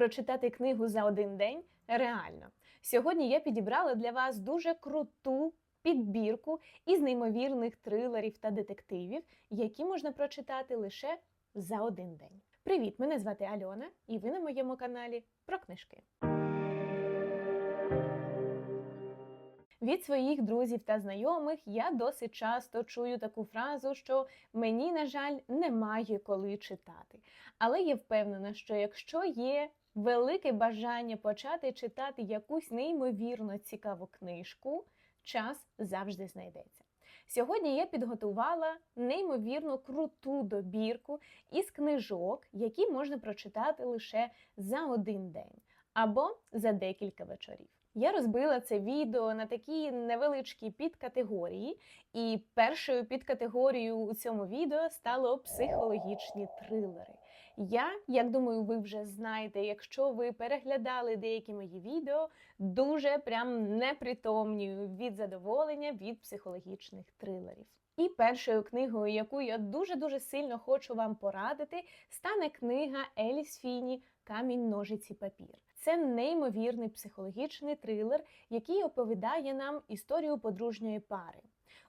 Прочитати книгу за один день реально. Сьогодні я підібрала для вас дуже круту підбірку із неймовірних трилерів та детективів, які можна прочитати лише за один день. Привіт! Мене звати Альона, і ви на моєму каналі про книжки. Від своїх друзів та знайомих я досить часто чую таку фразу, що мені, на жаль, немає коли читати. Але я впевнена, що якщо є велике бажання почати читати якусь неймовірно цікаву книжку, час завжди знайдеться. Сьогодні я підготувала неймовірно круту добірку із книжок, які можна прочитати лише за один день або за декілька вечорів. Я розбила це відео на такі невеличкі підкатегорії, і першою підкатегорією у цьому відео стало психологічні трилери. Я, як думаю, ви вже знаєте, якщо ви переглядали деякі мої відео, дуже прям непритомнюю від задоволення від психологічних трилерів. І першою книгою, яку я дуже-дуже сильно хочу вам порадити, стане книга Еліс Фіні Камінь, ножиці, папір. Це неймовірний психологічний трилер, який оповідає нам історію подружньої пари.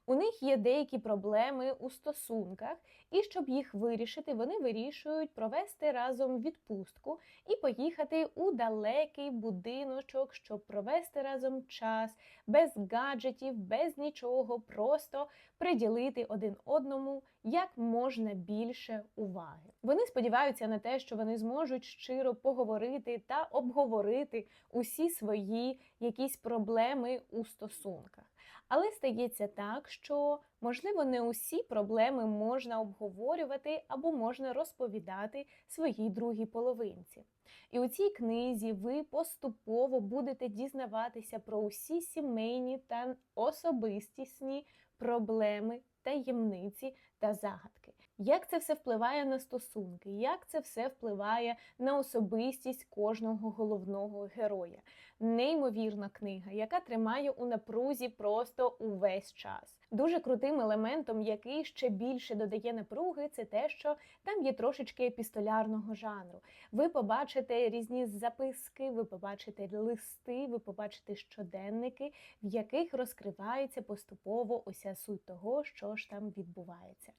У них є деякі проблеми у стосунках, і щоб їх вирішити, вони вирішують провести разом відпустку і поїхати у далекий будиночок, щоб провести разом час без гаджетів, без нічого, просто приділити один одному як можна більше уваги. Вони сподіваються на те, що вони зможуть щиро поговорити та обговорити усі свої якісь проблеми у стосунках. Але стається так, що можливо не усі проблеми можна обговорювати або можна розповідати своїй другій половинці. І у цій книзі ви поступово будете дізнаватися про усі сімейні та особистісні проблеми, таємниці та загадки. Як це все впливає на стосунки, як це все впливає на особистість кожного головного героя? Неймовірна книга, яка тримає у напрузі просто увесь час. Дуже крутим елементом, який ще більше додає напруги, це те, що там є трошечки епістолярного жанру. Ви побачите різні записки, ви побачите листи, ви побачите щоденники, в яких розкривається поступово уся суть того, що ж там відбувається.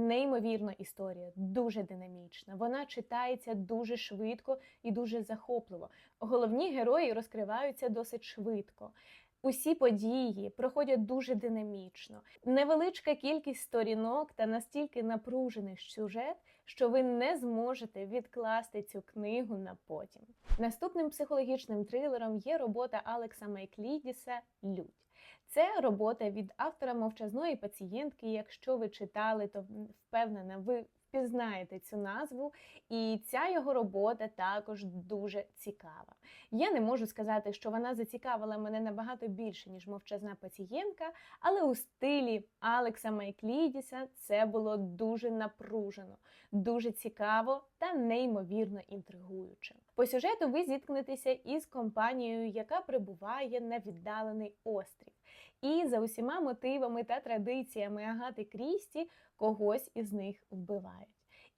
Неймовірна історія, дуже динамічна. Вона читається дуже швидко і дуже захопливо. Головні герої розкриваються досить швидко. Усі події проходять дуже динамічно. Невеличка кількість сторінок та настільки напружений сюжет, що ви не зможете відкласти цю книгу на потім. Наступним психологічним трилером є робота Алекса Майклідіса Людь. Це робота від автора мовчазної пацієнтки. Якщо ви читали, то впевнена, ви впізнаєте цю назву, і ця його робота також дуже цікава. Я не можу сказати, що вона зацікавила мене набагато більше, ніж мовчазна пацієнтка, але у стилі Алекса Майклідіса це було дуже напружено, дуже цікаво та неймовірно інтригуюче. По сюжету ви зіткнетеся із компанією, яка прибуває на віддалений острів. І за усіма мотивами та традиціями Агати Крісті когось із них вбивають.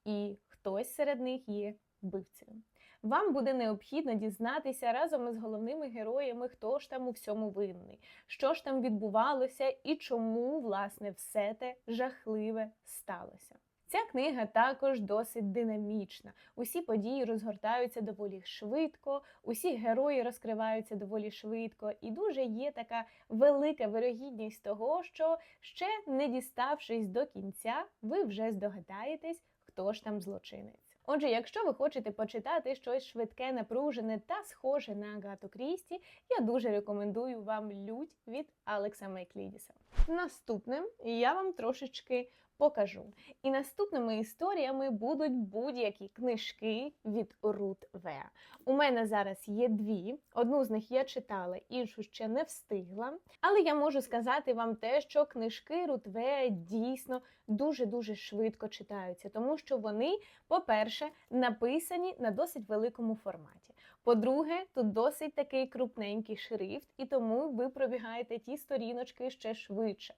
І хтось серед них є вбивцею. Вам буде необхідно дізнатися разом із головними героями, хто ж там у всьому винний, що ж там відбувалося і чому, власне, все те жахливе сталося. Ця книга також досить динамічна. Усі події розгортаються доволі швидко, усі герої розкриваються доволі швидко, і дуже є така велика вирогідність того, що ще не діставшись до кінця, ви вже здогадаєтесь, хто ж там злочинець. Отже, якщо ви хочете почитати щось швидке, напружене та схоже на Агату Крісті, я дуже рекомендую вам лють від Алекса Майклідіса. Наступним я вам трошечки покажу. І наступними історіями будуть будь-які книжки від Рут В. У мене зараз є дві. Одну з них я читала, іншу ще не встигла. Але я можу сказати вам те, що книжки Рут В дійсно дуже-дуже швидко читаються, тому що вони, по-перше, написані на досить великому форматі. По-друге, тут досить такий крупненький шрифт, і тому ви пробігаєте ті сторіночки ще швидше.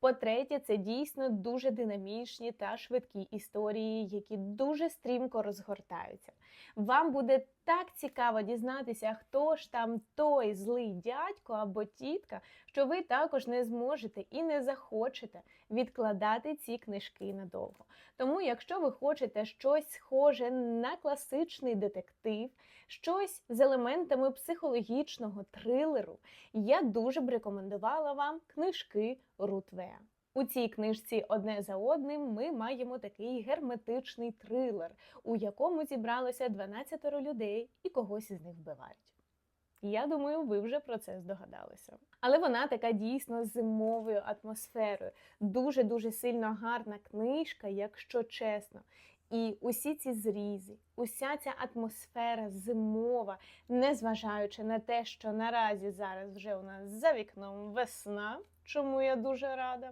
По-третє, це дійсно дуже динамічні та швидкі історії, які дуже стрімко розгортаються. Вам буде так цікаво дізнатися, хто ж там той злий дядько або тітка, що ви також не зможете і не захочете відкладати ці книжки надовго. Тому, якщо ви хочете щось схоже на класичний детектив, щось з елементами психологічного трилеру, я дуже б рекомендувала вам книжки Рутвеа. У цій книжці одне за одним ми маємо такий герметичний трилер, у якому зібралося 12 людей і когось із них вбивають. Я думаю, ви вже про це здогадалися. Але вона така дійсно зимовою атмосферою. Дуже дуже сильно гарна книжка, якщо чесно. І усі ці зрізи, уся ця атмосфера зимова, незважаючи на те, що наразі зараз вже у нас за вікном весна, чому я дуже рада.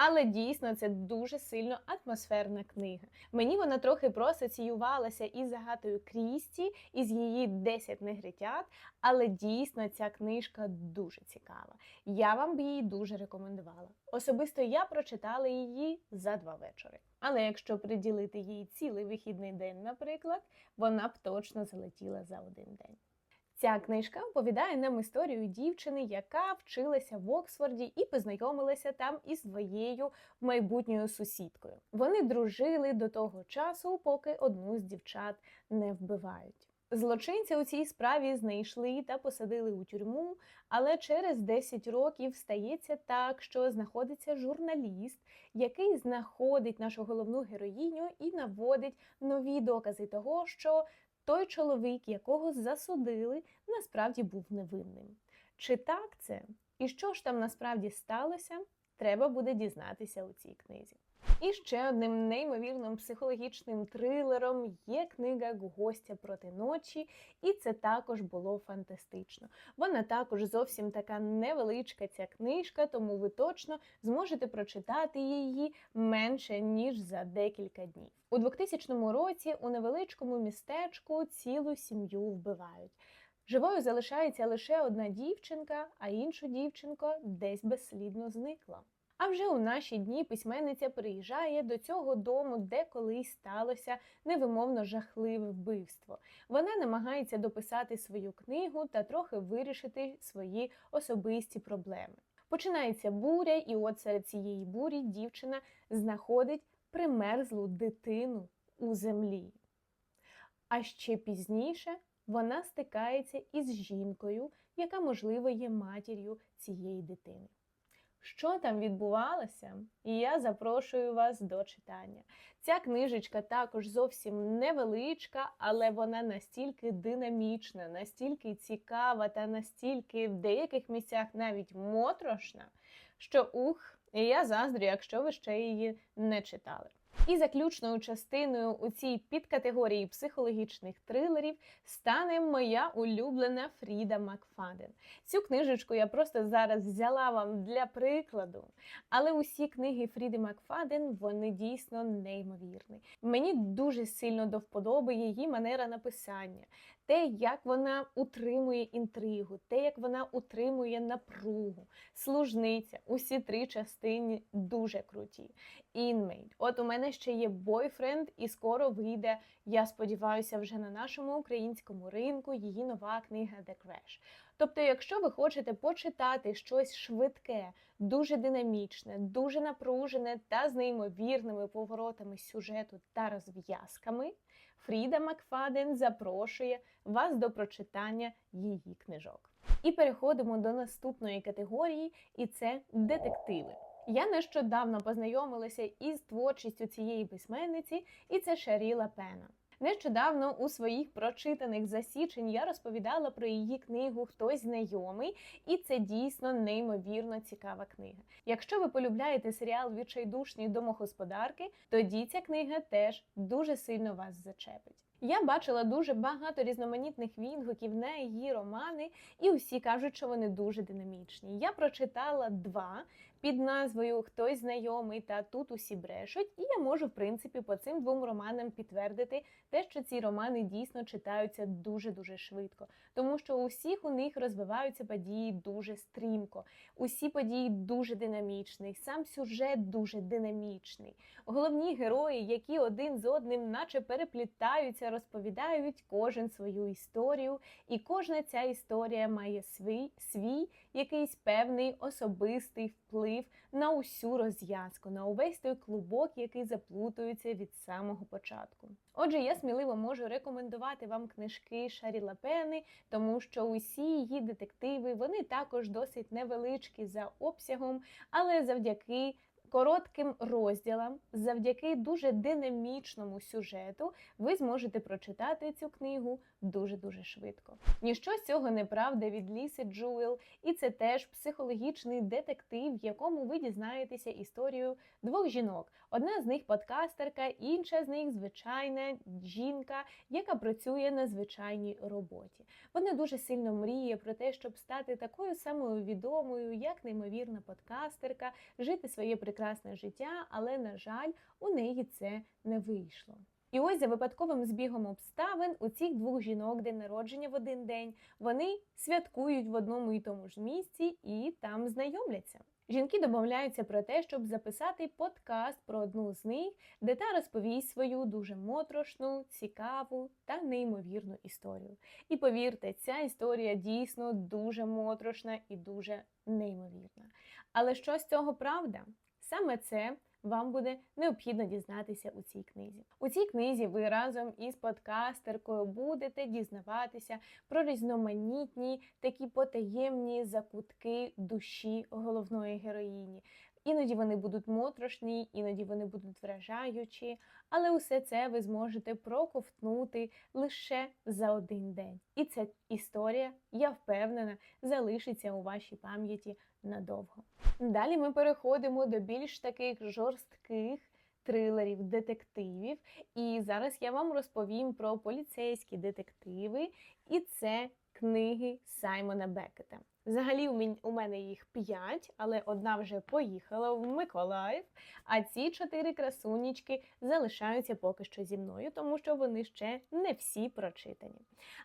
Але дійсно це дуже сильно атмосферна книга. Мені вона трохи проасоціювалася із загатою Крісті, із її 10 негритят, але дійсно ця книжка дуже цікава. Я вам би її дуже рекомендувала. Особисто я прочитала її за два вечори. Але якщо приділити їй цілий вихідний день, наприклад, вона б точно залетіла за один день. Ця книжка оповідає нам історію дівчини, яка вчилася в Оксфорді і познайомилася там із своєю майбутньою сусідкою. Вони дружили до того часу, поки одну з дівчат не вбивають. Злочинця у цій справі знайшли та посадили у тюрму, але через 10 років стається так, що знаходиться журналіст, який знаходить нашу головну героїню і наводить нові докази того, що той чоловік, якого засудили, насправді був невинним. Чи так це? І що ж там насправді сталося, треба буде дізнатися у цій книзі. І ще одним неймовірним психологічним трилером є книга Гостя проти ночі, і це також було фантастично. Вона також зовсім така невеличка ця книжка, тому ви точно зможете прочитати її менше ніж за декілька днів. У 2000 році у невеличкому містечку цілу сім'ю вбивають. Живою залишається лише одна дівчинка, а іншу дівчинку десь безслідно зникла. А вже у наші дні письменниця приїжджає до цього дому, де колись сталося невимовно жахливе вбивство. Вона намагається дописати свою книгу та трохи вирішити свої особисті проблеми. Починається буря, і от серед цієї бурі дівчина знаходить примерзлу дитину у землі. А ще пізніше вона стикається із жінкою, яка, можливо, є матір'ю цієї дитини. Що там відбувалося? І я запрошую вас до читання. Ця книжечка також зовсім невеличка, але вона настільки динамічна, настільки цікава та настільки в деяких місцях навіть моторошна, що ух, і я заздрю, якщо ви ще її не читали. І заключною частиною у цій підкатегорії психологічних трилерів стане моя улюблена Фріда Макфаден. Цю книжечку я просто зараз взяла вам для прикладу. Але усі книги Фріди Макфаден вони дійсно неймовірні. Мені дуже сильно до вподоби її манера написання, те, як вона утримує інтригу, те, як вона утримує напругу, служниця. Усі три частини дуже круті. Інмейт. От у мене ще є бойфренд, і скоро вийде, я сподіваюся, вже на нашому українському ринку її нова книга The Crash. Тобто, якщо ви хочете почитати щось швидке, дуже динамічне, дуже напружене та з неймовірними поворотами сюжету та розв'язками, Фріда Макфаден запрошує вас до прочитання її книжок. І переходимо до наступної категорії, і це детективи. Я нещодавно познайомилася із творчістю цієї письменниці, і це Шаріла Пена. Нещодавно у своїх прочитаних засічень я розповідала про її книгу Хтось знайомий, і це дійсно неймовірно цікава книга. Якщо ви полюбляєте серіал Відчайдушні домогосподарки, тоді ця книга теж дуже сильно вас зачепить. Я бачила дуже багато різноманітних відгуків на її романи, і усі кажуть, що вони дуже динамічні. Я прочитала два. Під назвою Хтось знайомий та тут усі брешуть. І я можу, в принципі, по цим двом романам підтвердити те, що ці романи дійсно читаються дуже дуже швидко, тому що у всіх у них розвиваються події дуже стрімко. Усі події дуже динамічні, сам сюжет дуже динамічний. Головні герої, які один з одним, наче переплітаються, розповідають кожен свою історію, і кожна ця історія має свій свій якийсь певний особистий вплив на усю розв'язку, на увесь той клубок, який заплутується від самого початку. Отже, я сміливо можу рекомендувати вам книжки Шарі Лапени, тому що усі її детективи вони також досить невеличкі за обсягом, але завдяки коротким розділам, завдяки дуже динамічному сюжету, ви зможете прочитати цю книгу дуже-дуже швидко. Ніщо з цього неправда від Ліси Джуел, і це теж психологічний детектив, в якому ви дізнаєтеся історію двох жінок. Одна з них подкастерка, інша з них звичайна жінка, яка працює на звичайній роботі. Вона дуже сильно мріє про те, щоб стати такою самою відомою, як неймовірна подкастерка, жити своє прекрасне життя, але, на жаль, у неї це не вийшло. І ось за випадковим збігом обставин у цих двох жінок день народження в один день вони святкують в одному і тому ж місці і там знайомляться. Жінки домовляються про те, щоб записати подкаст про одну з них, де та розповість свою дуже моторошну, цікаву та неймовірну історію. І повірте, ця історія дійсно дуже моторошна і дуже неймовірна. Але що з цього правда? Саме це вам буде необхідно дізнатися у цій книзі. У цій книзі ви разом із подкастеркою будете дізнаватися про різноманітні такі потаємні закутки душі головної героїні. Іноді вони будуть моторошні, іноді вони будуть вражаючі, але усе це ви зможете проковтнути лише за один день. І ця історія, я впевнена, залишиться у вашій пам'яті надовго. Далі ми переходимо до більш таких жорстких трилерів, детективів. І зараз я вам розповім про поліцейські детективи, і це книги Саймона Бекета. Взагалі, у мене їх п'ять, але одна вже поїхала в Миколаїв. А ці чотири красунічки залишаються поки що зі мною, тому що вони ще не всі прочитані.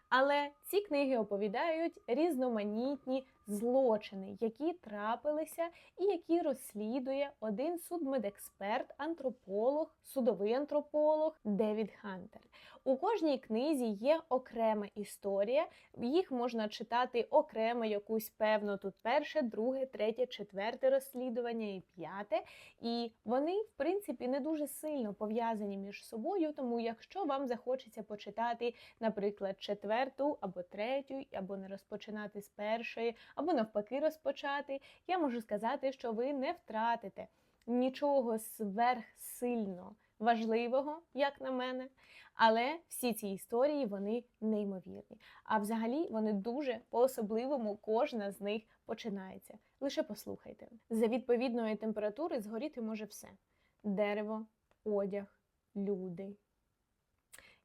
Але ці книги оповідають різноманітні злочини, які трапилися і які розслідує один судмедексперт, антрополог, судовий антрополог Девід Хантер. У кожній книзі є окрема історія, їх можна читати окремо якусь певно тут перше, друге, третє, четверте розслідування і п'яте. І вони, в принципі, не дуже сильно пов'язані між собою. Тому, якщо вам захочеться почитати, наприклад, четверту або третю, або не розпочинати з першої, або навпаки розпочати, я можу сказати, що ви не втратите нічого сверхсильно важливого, як на мене. Але всі ці історії вони неймовірні. А взагалі вони дуже по-особливому кожна з них починається. Лише послухайте. За відповідної температури згоріти може все: дерево, одяг, люди.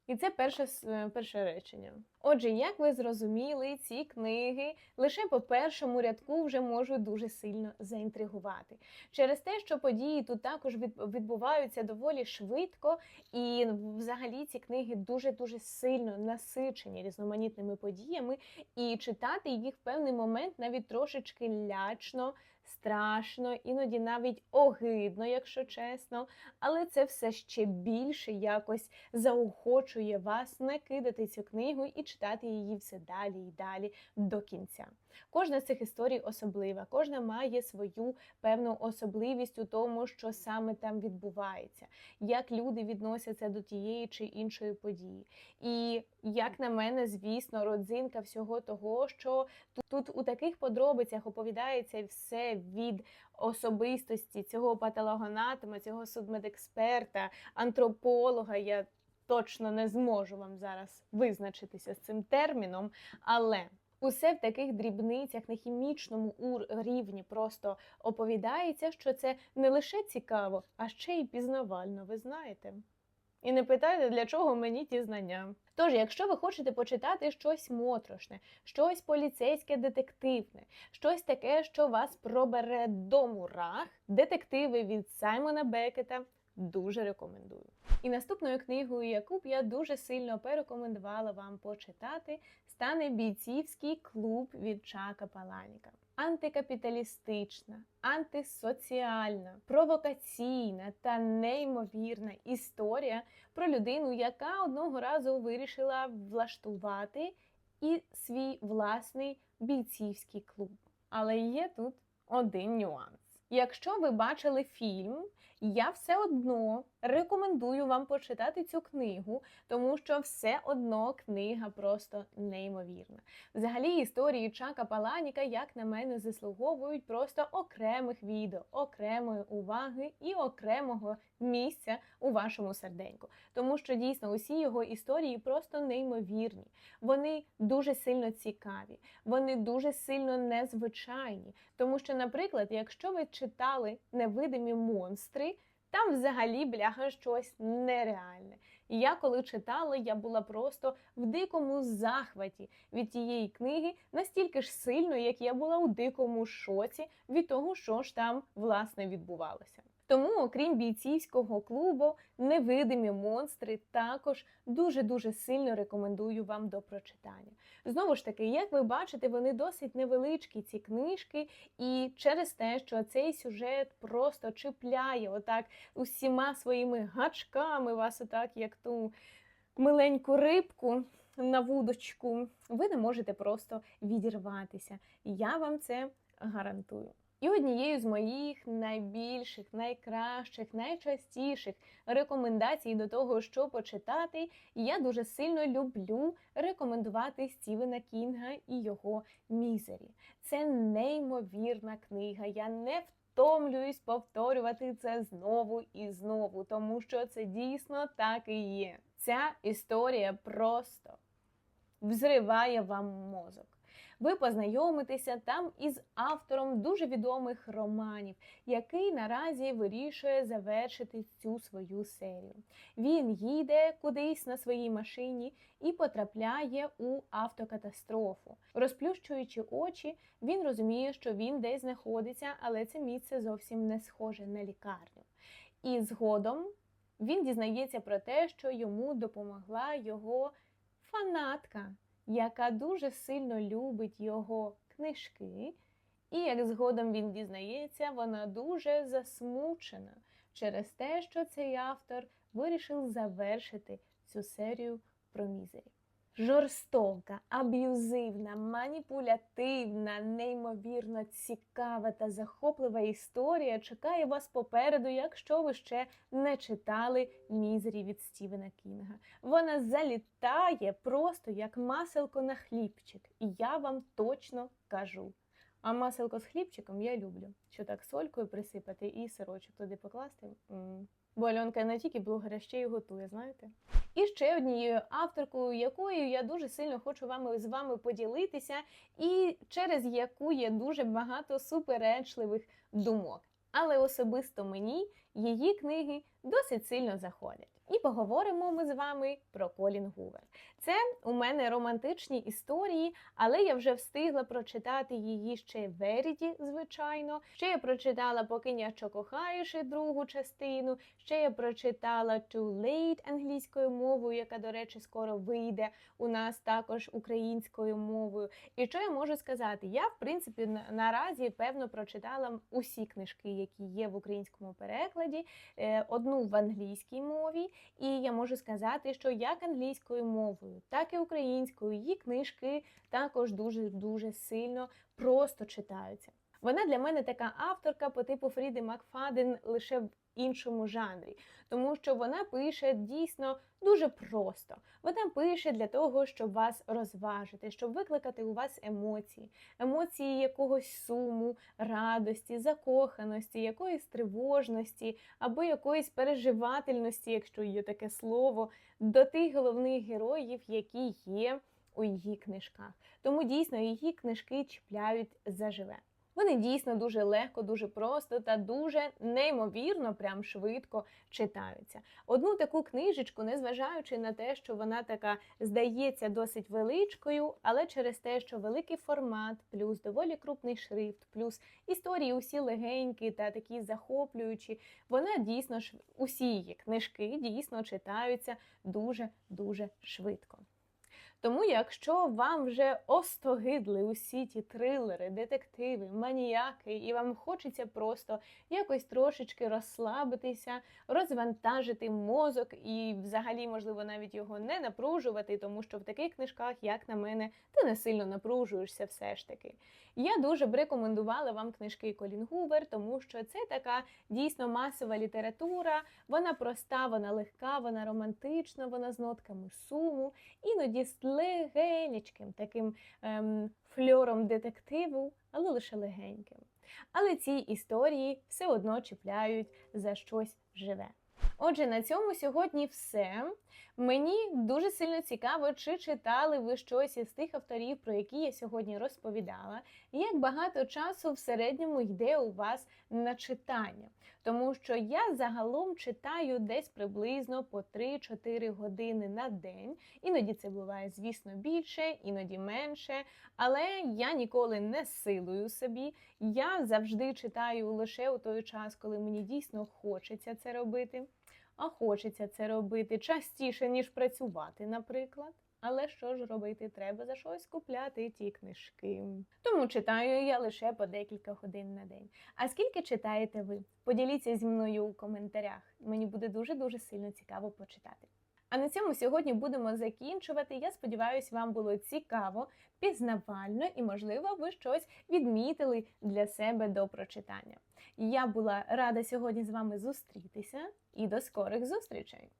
І це перше е, перше речення. Отже, як ви зрозуміли, ці книги лише по першому рядку вже можуть дуже сильно заінтригувати через те, що події тут також відбуваються доволі швидко, і взагалі ці книги дуже дуже сильно насичені різноманітними подіями, і читати їх в певний момент навіть трошечки лячно страшно, іноді навіть огидно, якщо чесно, але це все ще більше якось заохочує вас не кидати цю книгу і читати її все далі і далі до кінця. Кожна з цих історій особлива, кожна має свою певну особливість у тому, що саме там відбувається, як люди відносяться до тієї чи іншої події. І як на мене, звісно, родзинка всього того, що тут у таких подробицях оповідається все від особистості цього патологоанатома, цього судмедексперта, антрополога. Я точно не зможу вам зараз визначитися з цим терміном, але Усе в таких дрібницях на хімічному рівні просто оповідається, що це не лише цікаво, а ще й пізнавально, ви знаєте. І не питайте, для чого мені ті знання. Тож, якщо ви хочете почитати щось моторошне, щось поліцейське детективне, щось таке, що вас пробере до мурах, детективи від Саймона Бекета дуже рекомендую. І наступною книгою, яку б я дуже сильно порекомендувала вам почитати, стане бійцівський клуб від Чака Паланіка. Антикапіталістична, антисоціальна, провокаційна та неймовірна історія про людину, яка одного разу вирішила влаштувати і свій власний бійцівський клуб. Але є тут один нюанс. Якщо ви бачили фільм, я все одно рекомендую вам почитати цю книгу, тому що все одно книга просто неймовірна. Взагалі, історії Чака Паланіка, як на мене, заслуговують просто окремих відео, окремої уваги і окремого місця у вашому серденьку. Тому що дійсно усі його історії просто неймовірні. Вони дуже сильно цікаві, вони дуже сильно незвичайні. Тому що, наприклад, якщо ви читали невидимі монстри. Там взагалі бляха щось нереальне. І я коли читала, я була просто в дикому захваті від тієї книги, настільки ж сильно, як я була у дикому шоці від того, що ж там власне відбувалося. Тому, окрім бійцівського клубу, невидимі монстри також дуже-дуже сильно рекомендую вам до прочитання. Знову ж таки, як ви бачите, вони досить невеличкі, ці книжки, і через те, що цей сюжет просто чіпляє отак усіма своїми гачками вас, отак, як ту миленьку рибку. На вудочку, ви не можете просто відірватися. Я вам це гарантую. І однією з моїх найбільших, найкращих, найчастіших рекомендацій до того, що почитати, я дуже сильно люблю рекомендувати Стівена Кінга і його мізері. Це неймовірна книга. Я не втомлююсь повторювати це знову і знову, тому що це дійсно так і є. Ця історія просто взриває вам мозок ви познайомитеся там із автором дуже відомих романів, який наразі вирішує завершити цю свою серію. Він їде кудись на своїй машині і потрапляє у автокатастрофу. Розплющуючи очі, він розуміє, що він десь знаходиться, але це місце зовсім не схоже на лікарню. І згодом він дізнається про те, що йому допомогла його фанатка яка дуже сильно любить його книжки, і як згодом він дізнається, вона дуже засмучена через те, що цей автор вирішив завершити цю серію про мізері. Жорстока, аб'юзивна, маніпулятивна, неймовірно цікава та захоплива історія чекає вас попереду, якщо ви ще не читали мізері від Стівена Кінга. Вона залітає просто як маселко на хлібчик, і я вам точно кажу. А маселко з хлібчиком я люблю. Що так солькою присипати і сирочок туди покласти. М -м. Бо Альонка не тільки блогера, ще й готує, знаєте? І ще однією авторкою, якою я дуже сильно хочу вами з вами поділитися, і через яку є дуже багато суперечливих думок. Але особисто мені її книги досить сильно заходять. І поговоримо ми з вами про Колін Гувер. Це у мене романтичні історії, але я вже встигла прочитати її ще Веріді, звичайно. Ще я прочитала Покиня, що кохаєш другу частину. Ще я прочитала Too Late англійською мовою, яка, до речі, скоро вийде у нас також українською мовою. І що я можу сказати? Я, в принципі, наразі певно прочитала усі книжки, які є в українському перекладі, е, одну в англійській мові. І я можу сказати, що як англійською мовою, так і українською її книжки також дуже дуже сильно просто читаються. Вона для мене така авторка по типу Фріди Макфаден лише іншому жанрі, тому що вона пише дійсно дуже просто. Вона пише для того, щоб вас розважити, щоб викликати у вас емоції, емоції якогось суму, радості, закоханості, якоїсь тривожності або якоїсь переживательності, якщо є таке слово, до тих головних героїв, які є у її книжках. Тому дійсно її книжки чіпляють заживе. Вони дійсно дуже легко, дуже просто та дуже неймовірно, прям швидко читаються. Одну таку книжечку, незважаючи на те, що вона така здається досить величкою, але через те, що великий формат, плюс доволі крупний шрифт, плюс історії усі легенькі та такі захоплюючі, вона дійсно усі її книжки дійсно читаються дуже дуже швидко. Тому, якщо вам вже остогидли усі ті трилери, детективи, маніяки, і вам хочеться просто якось трошечки розслабитися, розвантажити мозок і, взагалі, можливо, навіть його не напружувати, тому що в таких книжках, як на мене, ти не сильно напружуєшся все ж таки. Я дуже б рекомендувала вам книжки Колін Гувер, тому що це така дійсно масова література. Вона проста, вона легка, вона романтична, вона з нотками суму, іноді легенечким таким ем, фльором детективу, але лише легеньким. Але ці історії все одно чіпляють за щось живе. Отже, на цьому сьогодні все. Мені дуже сильно цікаво, чи читали ви щось із тих авторів, про які я сьогодні розповідала, і як багато часу в середньому йде у вас на читання. Тому що я загалом читаю десь приблизно по 3-4 години на день. Іноді це буває, звісно, більше, іноді менше. Але я ніколи не силую собі. Я завжди читаю лише у той час, коли мені дійсно хочеться це робити. А хочеться це робити частіше, ніж працювати, наприклад. Але що ж робити? Треба за щось купляти ті книжки. Тому читаю я лише по декілька годин на день. А скільки читаєте ви? Поділіться зі мною у коментарях. Мені буде дуже дуже сильно цікаво почитати. А на цьому сьогодні будемо закінчувати. Я сподіваюся, вам було цікаво, пізнавально і, можливо, ви щось відмітили для себе до прочитання. Я була рада сьогодні з вами зустрітися і до скорих зустрічей!